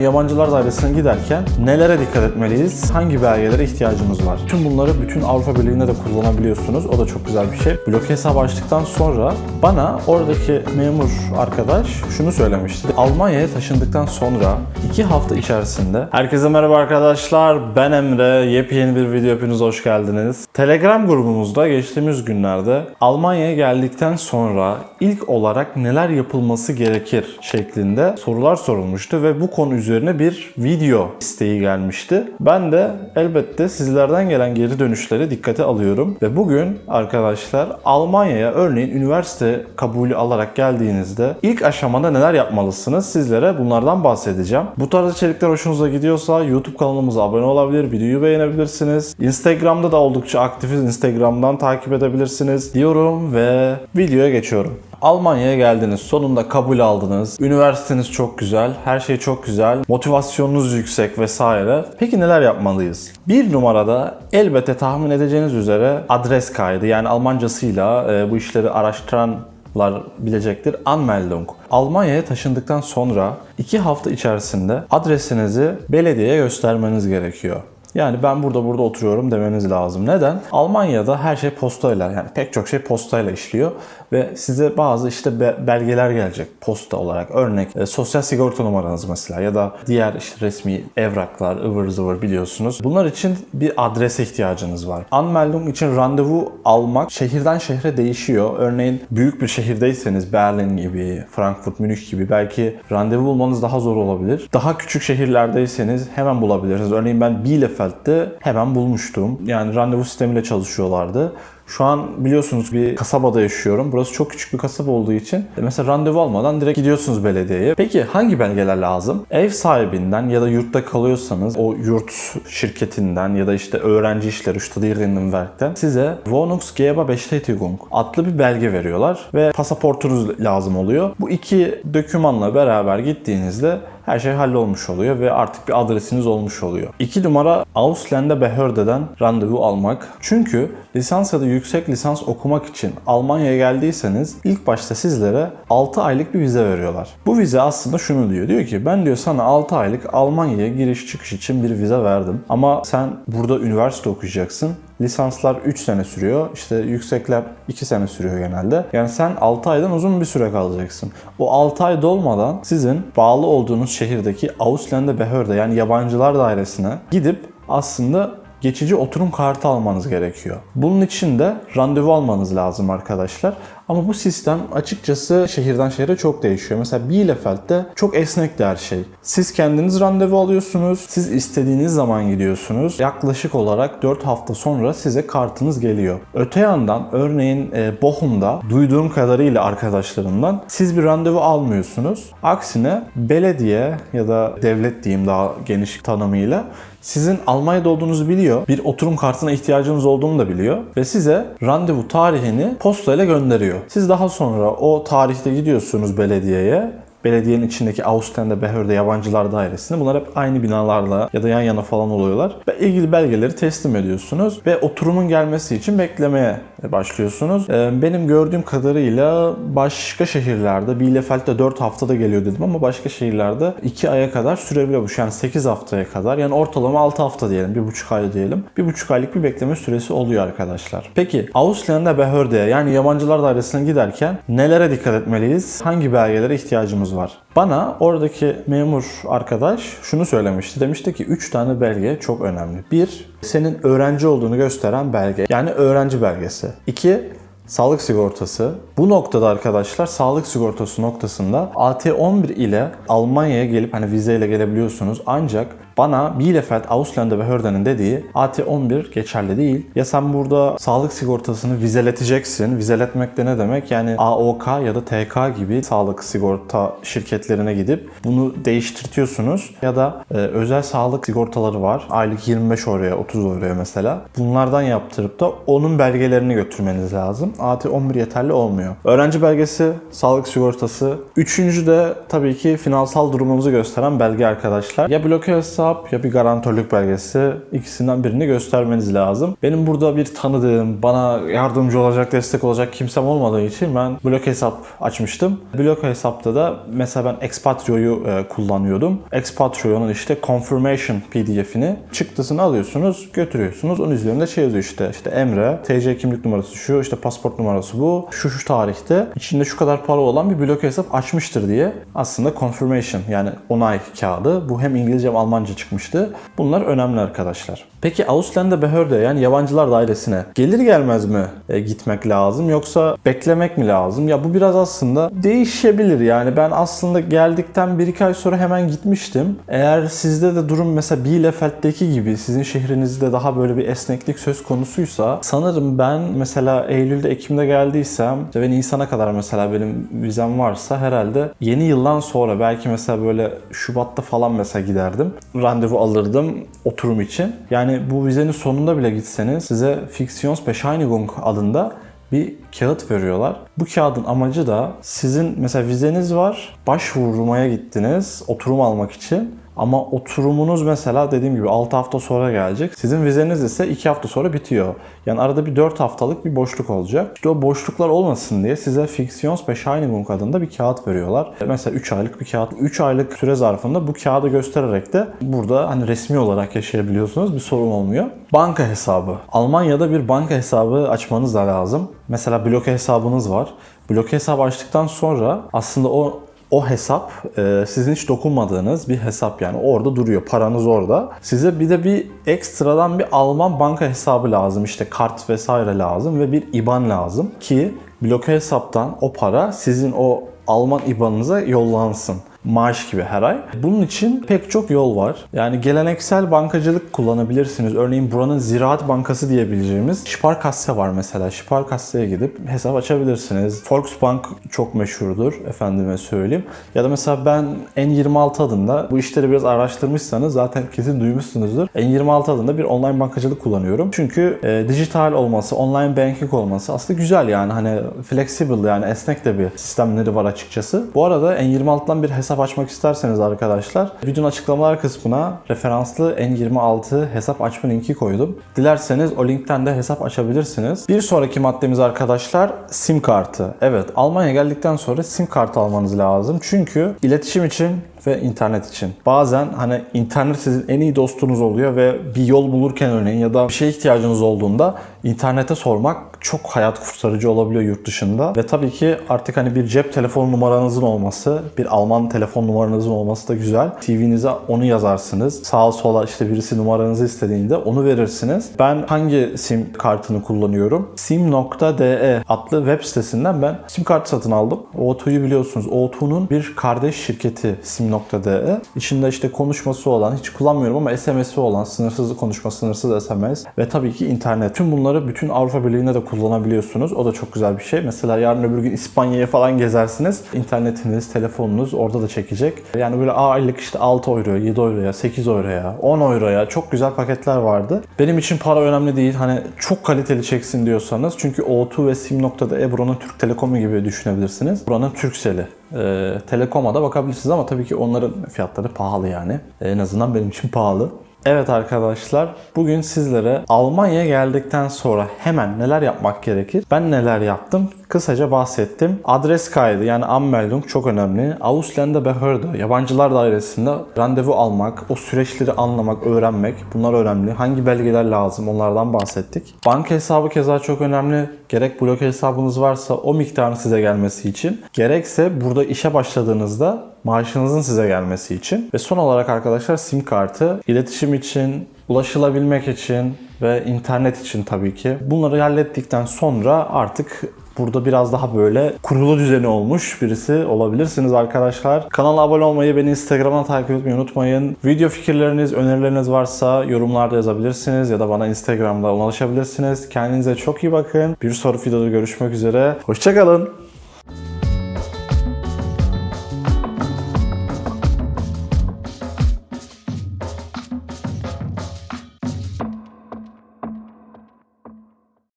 Yabancılar dairesine giderken nelere dikkat etmeliyiz? Hangi belgelere ihtiyacımız var? Tüm bunları bütün Avrupa Birliği'nde de kullanabiliyorsunuz. O da çok güzel bir şey. Bloke hesabı açtıktan sonra bana oradaki memur arkadaş şunu söylemişti. Almanya'ya taşındıktan sonra 2 hafta içerisinde Herkese merhaba arkadaşlar. Ben Emre. Yepyeni bir video hepiniz hoş geldiniz. Telegram grubumuzda geçtiğimiz günlerde Almanya'ya geldikten sonra ilk olarak neler yapılması gerekir şeklinde sorular sorulmuştu ve bu konu üzerine bir video isteği gelmişti. Ben de elbette sizlerden gelen geri dönüşleri dikkate alıyorum ve bugün arkadaşlar Almanya'ya örneğin üniversite kabulü alarak geldiğinizde ilk aşamada neler yapmalısınız sizlere bunlardan bahsedeceğim. Bu tarz içerikler hoşunuza gidiyorsa YouTube kanalımıza abone olabilir, videoyu beğenebilirsiniz. Instagram'da da oldukça aktifiz. Instagram'dan takip edebilirsiniz diyorum ve videoya geçiyorum. Almanya'ya geldiniz. Sonunda kabul aldınız. Üniversiteniz çok güzel. Her şey çok güzel. Motivasyonunuz yüksek vesaire. Peki neler yapmalıyız? Bir numarada elbette tahmin edeceğiniz üzere adres kaydı. Yani Almancasıyla e, bu işleri araştıranlar bilecektir. Anmeldung. Almanya'ya taşındıktan sonra 2 hafta içerisinde adresinizi belediyeye göstermeniz gerekiyor. Yani ben burada burada oturuyorum demeniz lazım. Neden? Almanya'da her şey postayla yani pek çok şey postayla işliyor ve size bazı işte be- belgeler gelecek posta olarak. Örnek e, sosyal sigorta numaranız mesela ya da diğer işte resmi evraklar ıvır zıvır biliyorsunuz. Bunlar için bir adrese ihtiyacınız var. Anmeldung için randevu almak şehirden şehre değişiyor. Örneğin büyük bir şehirdeyseniz Berlin gibi, Frankfurt, Münih gibi belki randevu bulmanız daha zor olabilir. Daha küçük şehirlerdeyseniz hemen bulabilirsiniz. Örneğin ben Bielefeld'de hemen bulmuştum. Yani randevu sistemiyle çalışıyorlardı. Şu an biliyorsunuz bir kasabada yaşıyorum. Burası çok küçük bir kasaba olduğu için e, mesela randevu almadan direkt gidiyorsunuz belediyeye. Peki hangi belgeler lazım? Ev sahibinden ya da yurtta kalıyorsanız o yurt şirketinden ya da işte öğrenci işleri Studierendenwerk'ten size Wohnungsgeberbestätigung adlı bir belge veriyorlar ve pasaportunuz lazım oluyor. Bu iki dokümanla beraber gittiğinizde her şey hallolmuş oluyor ve artık bir adresiniz olmuş oluyor. İki numara Ausländer Behörde'den randevu almak. Çünkü lisans ya da yüksek lisans okumak için Almanya'ya geldiyseniz ilk başta sizlere 6 aylık bir vize veriyorlar. Bu vize aslında şunu diyor. Diyor ki ben diyor sana 6 aylık Almanya'ya giriş çıkış için bir vize verdim. Ama sen burada üniversite okuyacaksın. Lisanslar 3 sene sürüyor. İşte yüksekler 2 sene sürüyor genelde. Yani sen 6 aydan uzun bir süre kalacaksın. O 6 ay dolmadan sizin bağlı olduğunuz şehirdeki Ausländer Behörde yani yabancılar dairesine gidip aslında geçici oturum kartı almanız gerekiyor. Bunun için de randevu almanız lazım arkadaşlar. Ama bu sistem açıkçası şehirden şehre çok değişiyor. Mesela Bielefeld'de çok esnek her şey. Siz kendiniz randevu alıyorsunuz. Siz istediğiniz zaman gidiyorsunuz. Yaklaşık olarak 4 hafta sonra size kartınız geliyor. Öte yandan örneğin e, Bochum'da duyduğum kadarıyla arkadaşlarımdan siz bir randevu almıyorsunuz. Aksine belediye ya da devlet diyeyim daha geniş tanımıyla sizin Almanya'da olduğunuzu biliyor. Bir oturum kartına ihtiyacınız olduğunu da biliyor. Ve size randevu tarihini postayla gönderiyor. Siz daha sonra o tarihte gidiyorsunuz belediyeye belediyenin içindeki Ausländer Behörde Yabancılar Dairesi'ne. Bunlar hep aynı binalarla ya da yan yana falan oluyorlar. Ve ilgili belgeleri teslim ediyorsunuz ve oturumun gelmesi için beklemeye başlıyorsunuz. Ee, Benim gördüğüm kadarıyla başka şehirlerde, Bielefeld'de 4 haftada geliyor dedim ama başka şehirlerde 2 aya kadar sürebiliyormuş. Yani 8 haftaya kadar. Yani ortalama 6 hafta diyelim, 1,5 ay diyelim. 1,5 aylık bir bekleme süresi oluyor arkadaşlar. Peki Ausländer Behörde yani yabancılar dairesine giderken nelere dikkat etmeliyiz? Hangi belgelere ihtiyacımız var? Bana oradaki memur arkadaş şunu söylemişti. Demişti ki 3 tane belge çok önemli. Bir, senin öğrenci olduğunu gösteren belge. Yani öğrenci belgesi. İki, sağlık sigortası. Bu noktada arkadaşlar sağlık sigortası noktasında AT11 ile Almanya'ya gelip hani vizeyle gelebiliyorsunuz. Ancak bana Bielefeld Ausländer Behörde'nin dediği AT11 geçerli değil. Ya sen burada sağlık sigortasını vizeleteceksin. Vizeletmek de ne demek? Yani AOK ya da TK gibi sağlık sigorta şirketlerine gidip bunu değiştirtiyorsunuz. Ya da e, özel sağlık sigortaları var. Aylık 25 oraya 30 oraya mesela. Bunlardan yaptırıp da onun belgelerini götürmeniz lazım. AT11 yeterli olmuyor. Gerekmiyor. Öğrenci belgesi, sağlık sigortası. Üçüncü de tabii ki finansal durumunuzu gösteren belge arkadaşlar. Ya bloke hesap ya bir garantörlük belgesi. İkisinden birini göstermeniz lazım. Benim burada bir tanıdığım, bana yardımcı olacak, destek olacak kimsem olmadığı için ben bloke hesap açmıştım. Bloke hesapta da mesela ben Expatrio'yu e, kullanıyordum. Expatrio'nun işte confirmation pdf'ini çıktısını alıyorsunuz, götürüyorsunuz. Onun üzerinde şey yazıyor işte, işte Emre, TC kimlik numarası şu, işte pasaport numarası bu, şu şu tarihte içinde şu kadar para olan bir bloke hesap açmıştır diye aslında confirmation yani onay kağıdı. Bu hem İngilizce hem Almanca çıkmıştı. Bunlar önemli arkadaşlar. Peki Ausländer Behörde yani yabancılar dairesine gelir gelmez mi e, gitmek lazım yoksa beklemek mi lazım? Ya bu biraz aslında değişebilir yani ben aslında geldikten bir iki ay sonra hemen gitmiştim. Eğer sizde de durum mesela Bielefeld'deki gibi sizin şehrinizde daha böyle bir esneklik söz konusuysa sanırım ben mesela Eylül'de Ekim'de geldiysem işte ve Nisan'a kadar mesela benim vizem varsa herhalde yeni yıldan sonra belki mesela böyle Şubat'ta falan mesela giderdim. Randevu alırdım oturum için. Yani bu vizenin sonunda bile gitseniz size Fiktionsbescheinigung adında bir kağıt veriyorlar. Bu kağıdın amacı da sizin mesela vizeniz var, başvurmaya gittiniz oturum almak için. Ama oturumunuz mesela dediğim gibi 6 hafta sonra gelecek. Sizin vizeniz ise 2 hafta sonra bitiyor. Yani arada bir 4 haftalık bir boşluk olacak. İşte o boşluklar olmasın diye size Fiktionsbescheinigung adında bir kağıt veriyorlar. Mesela 3 aylık bir kağıt. 3 aylık süre zarfında bu kağıdı göstererek de burada hani resmi olarak yaşayabiliyorsunuz. Bir sorun olmuyor. Banka hesabı. Almanya'da bir banka hesabı açmanız da lazım. Mesela bloke hesabınız var. Bloke hesabı açtıktan sonra aslında o o hesap e, sizin hiç dokunmadığınız bir hesap yani. Orada duruyor paranız orada. Size bir de bir ekstradan bir Alman banka hesabı lazım. İşte kart vesaire lazım ve bir IBAN lazım ki bloke hesaptan o para sizin o Alman IBAN'ınıza yollansın maaş gibi her ay. Bunun için pek çok yol var. Yani geleneksel bankacılık kullanabilirsiniz. Örneğin buranın Ziraat Bankası diyebileceğimiz Sparkasse var mesela. Sparkasse'ye gidip hesap açabilirsiniz. Volksbank çok meşhurdur efendime söyleyeyim. Ya da mesela ben N26 adında bu işleri biraz araştırmışsanız zaten kesin duymuşsunuzdur. N26 adında bir online bankacılık kullanıyorum. Çünkü e, dijital olması, online banking olması aslında güzel yani hani flexible yani esnek de bir sistemleri var açıkçası. Bu arada N26'dan bir hesap açmak isterseniz arkadaşlar videonun açıklamalar kısmına referanslı N26 hesap açma linki koydum. Dilerseniz o linkten de hesap açabilirsiniz. Bir sonraki maddemiz arkadaşlar sim kartı. Evet Almanya geldikten sonra sim kartı almanız lazım. Çünkü iletişim için ve internet için. Bazen hani internet sizin en iyi dostunuz oluyor ve bir yol bulurken örneğin ya da bir şeye ihtiyacınız olduğunda internete sormak çok hayat kurtarıcı olabiliyor yurt dışında. Ve tabii ki artık hani bir cep telefon numaranızın olması, bir Alman telefon numaranızın olması da güzel. TV'nize onu yazarsınız. Sağa sola işte birisi numaranızı istediğinde onu verirsiniz. Ben hangi sim kartını kullanıyorum? sim.de adlı web sitesinden ben sim kartı satın aldım. O2'yu biliyorsunuz. O2'nun bir kardeş şirketi sim.de. İçinde işte konuşması olan, hiç kullanmıyorum ama SMS'i olan, sınırsız konuşma, sınırsız SMS ve tabii ki internet. Tüm bunları bütün Avrupa Birliği'nde de kullanabiliyorsunuz. O da çok güzel bir şey. Mesela yarın öbür gün İspanya'ya falan gezersiniz. İnternetiniz, telefonunuz orada da çekecek. Yani böyle aylık işte 6 euro, 7 euroya, 8 euroya, 10 euroya çok güzel paketler vardı. Benim için para önemli değil. Hani çok kaliteli çeksin diyorsanız. Çünkü O2 ve Sim.de buranın Türk Telekomu gibi düşünebilirsiniz. Buranın Turkcell'i. Ee, Telekom'a da bakabilirsiniz ama tabii ki onların fiyatları pahalı yani. En azından benim için pahalı. Evet arkadaşlar, bugün sizlere Almanya'ya geldikten sonra hemen neler yapmak gerekir? Ben neler yaptım? Kısaca bahsettim. Adres kaydı yani Anmeldung çok önemli. Ausländer Behörde, yabancılar dairesinde randevu almak, o süreçleri anlamak, öğrenmek bunlar önemli. Hangi belgeler lazım onlardan bahsettik. Banka hesabı keza çok önemli. Gerek bloke hesabınız varsa o miktarın size gelmesi için, gerekse burada işe başladığınızda maaşınızın size gelmesi için. Ve son olarak arkadaşlar sim kartı iletişim için, ulaşılabilmek için ve internet için tabii ki. Bunları hallettikten sonra artık burada biraz daha böyle kurulu düzeni olmuş birisi olabilirsiniz arkadaşlar. Kanala abone olmayı, beni Instagram'dan takip etmeyi unutmayın. Video fikirleriniz, önerileriniz varsa yorumlarda yazabilirsiniz ya da bana Instagram'da ulaşabilirsiniz. Kendinize çok iyi bakın. Bir sonraki videoda görüşmek üzere. Hoşçakalın.